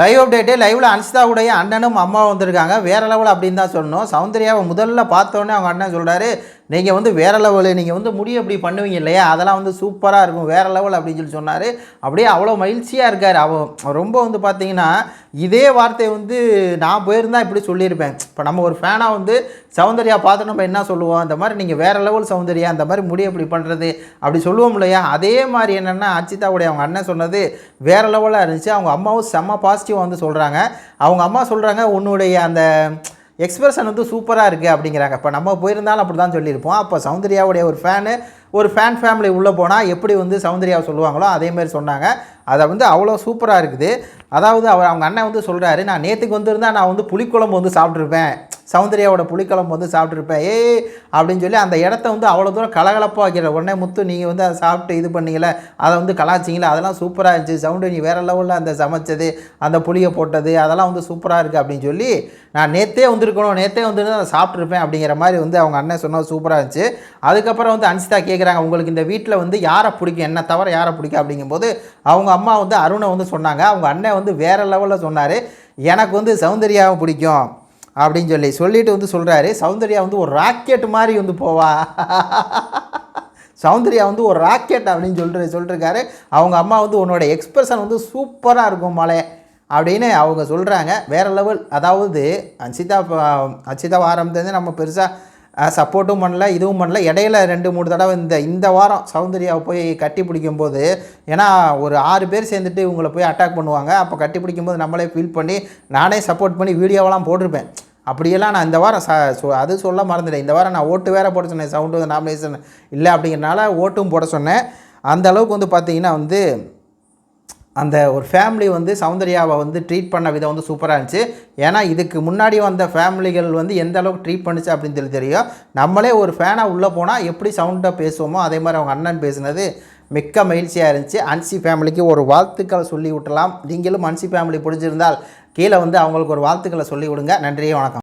Live update லைவில் அன்சிதாவுடைய அண்ணனும் அம்மாவும் வந்திருக்காங்க. வேற லெவல் அப்படின்னு தான் சொல்லணும். சௌந்தர்யாவை முதல்ல பார்த்தோன்னே அவங்க அண்ணன் சொல்கிறாரு நீங்கள் வந்து வேற லெவலு நீங்கள் வந்து முடி அப்படி பண்ணுவீங்க இல்லையா? அதெல்லாம் வந்து சூப்பராக இருக்கும். வேற லெவல் அப்படின்னு சொல்லி சொன்னார். அப்படியே அவ்வளோ மகிழ்ச்சியாக இருக்கார். அவன் ரொம்ப வந்து பார்த்தீங்கன்னா இதே வார்த்தை வந்து நான் போயிருந்தா இப்படி சொல்லியிருப்பேன். இப்போ நம்ம ஒரு ஃபேனாக வந்து சௌந்தர்யா பார்த்து நம்ம என்ன சொல்லுவோம்? அந்த மாதிரி நீங்கள் வேற லெவல் சௌந்தர்யா அந்த மாதிரி முடி அப்படி பண்ணுறது அப்படி சொல்லுவோம் இல்லையா? அதே மாதிரி என்னென்னா அச்சிதாவுடைய அவங்க அண்ணன் சொன்னது வேற லெவலாக இருந்துச்சு. அவங்க அம்மாவும் செம்ம பாஸ் பாசிட்டிவாக வந்து சொல்கிறாங்க அவங்க அம்மா சொல்கிறாங்க உன்னுடைய அந்த எக்ஸ்பிரஷன் வந்து சூப்பராக இருக்குது அப்படிங்கிறாங்க. இப்போ நம்ம போயிருந்தாலும் அப்படி தான் சொல்லியிருப்போம். அப்போ சௌந்தர்யாவுடைய ஒரு ஃபேனு ஒரு ஃபேன் ஃபேமிலி உள்ளே போனால் எப்படி வந்து சௌந்தர்யாவை சொல்லுவாங்களோ அதே மாதிரி சொன்னாங்க. அதை வந்து அவ்வளோ சூப்பராக இருக்குது. அதாவது அவர் அவங்க அண்ணன் வந்து சொல்கிறாரு நான் நேற்றுக்கு வந்திருந்தால் நான் வந்து புளிக்குழம்பு வந்து சாப்பிட்ருப்பேன் சௌந்தர்யாவோட புளிக்குழம்பு வந்து சாப்பிட்ருப்பேன் ஏ அப்படின்னு சொல்லி அந்த இடத்த வந்து அவ்வளோ தூரம் கலகலப்பாக வைக்கிற. உடனே முத்து நீங்கள் வந்து அதை சாப்பிட்டு இது பண்ணீங்களே அதை வந்து கலாச்சிங்களே அதெல்லாம் சூப்பராக இருந்துச்சு. சவுண்டு நீ வேறு லெவலில் அந்த சமைச்சது அந்த புளியை போட்டது அதெல்லாம் வந்து சூப்பராக இருக்குது அப்படின்னு சொல்லி நான் நேற்றே வந்திருக்கணும் நேற்றே வந்து அதை சாப்பிட்ருப்பேன் அப்படிங்கிற மாதிரி வந்து அவங்க அண்ணன் சொன்னது சூப்பராக இருந்துச்சு. அதுக்கப்புறம் வந்து அன்சிதா கேட்குறாங்க உங்களுக்கு இந்த வீட்டில் வந்து யாரை பிடிக்கும் என்ன தவிர யாரை பிடிக்கும்? அப்படிங்கும்போது அவங்க அம்மா வந்து அருணை வந்து சொன்னாங்க. அவங்க அண்ணன் வந்து வேறு லெவலில் சொன்னார். எனக்கு வந்து சௌந்தர்யாவை பிடிக்கும். அப்படின்னு சொல்லி சொல்லிட்டு வந்து சொல்கிறாரு சௌந்தர்யா வந்து ஒரு ராக்கெட் மாதிரி வந்து போவா. சௌந்தர்யா வந்து ஒரு ராக்கெட் அப்படின்னு சொல்லிட்டு சொல்லிட்டுருக்காரு அவங்க அம்மா வந்து உன்னோட எக்ஸ்பிரஷன் வந்து சூப்பராக இருக்கும் மலை அப்படின்னு அவங்க சொல்கிறாங்க வேறு லெவல் அதாவது அன்சிதா அன்சிதா ஆரம்பத்துலேருந்து நம்ம பெருசாக சப்போர்ட்டும் பண்ணல இதுவும் பண்ணல. இடையில ரெண்டு மூணு தடவை இந்த இந்த வாரம் சௌந்தர்யாவை போய் கட்டி பிடிக்கும்போது ஏன்னா ஒரு ஆறு பேர் சேர்ந்துட்டு இவங்களை போய் அட்டாக் பண்ணுவாங்க. அப்போ கட்டி பிடிக்கும்போது நம்மளே ஃபீல் பண்ணி நானே சப்போர்ட் பண்ணி வீடியோவெல்லாம் போட்டிருப்பேன். அப்படியெல்லாம் நான் இந்த வாரம் ச அது சொல்ல மறந்துட்டேன். இந்த வாரம் நான் ஓட்டு வேற போட சொன்னேன். சவுண்டு வந்து நாமினேஷன் இல்லை அப்படிங்கிறனால ஓட்டும் போட சொன்னேன். அந்த அளவுக்கு வந்து பார்த்தீங்கன்னா வந்து அந்த ஒரு ஃபேமிலி வந்து சௌந்தர்யாவை வந்து ட்ரீட் பண்ண விதம் வந்து சூப்பராக இருந்துச்சு. ஏன்னா இதுக்கு முன்னாடி வந்த ஃபேமிலிகள் வந்து எந்த அளவுக்கு ட்ரீட் பண்ணுச்சு அப்படின்னு சொல்லி தெரியும் நம்மளே ஒரு ஃபேனாக உள்ளே போனால் எப்படி சவுண்டாக பேசுவோமோ அதே மாதிரி அவங்க அண்ணன் பேசுனது மிக்க மகிழ்ச்சியாக இருந்துச்சு. அன்சி ஃபேமிலிக்கு ஒரு வாழ்த்துக்களை சொல்லி விட்டலாம் நீங்களும் அன்சி ஃபேமிலி பிடிச்சிருந்தால் கீழே வந்து அவங்களுக்கு ஒரு வாழ்த்துக்களை சொல்லி விடுங்க நன்றியே வணக்கம்.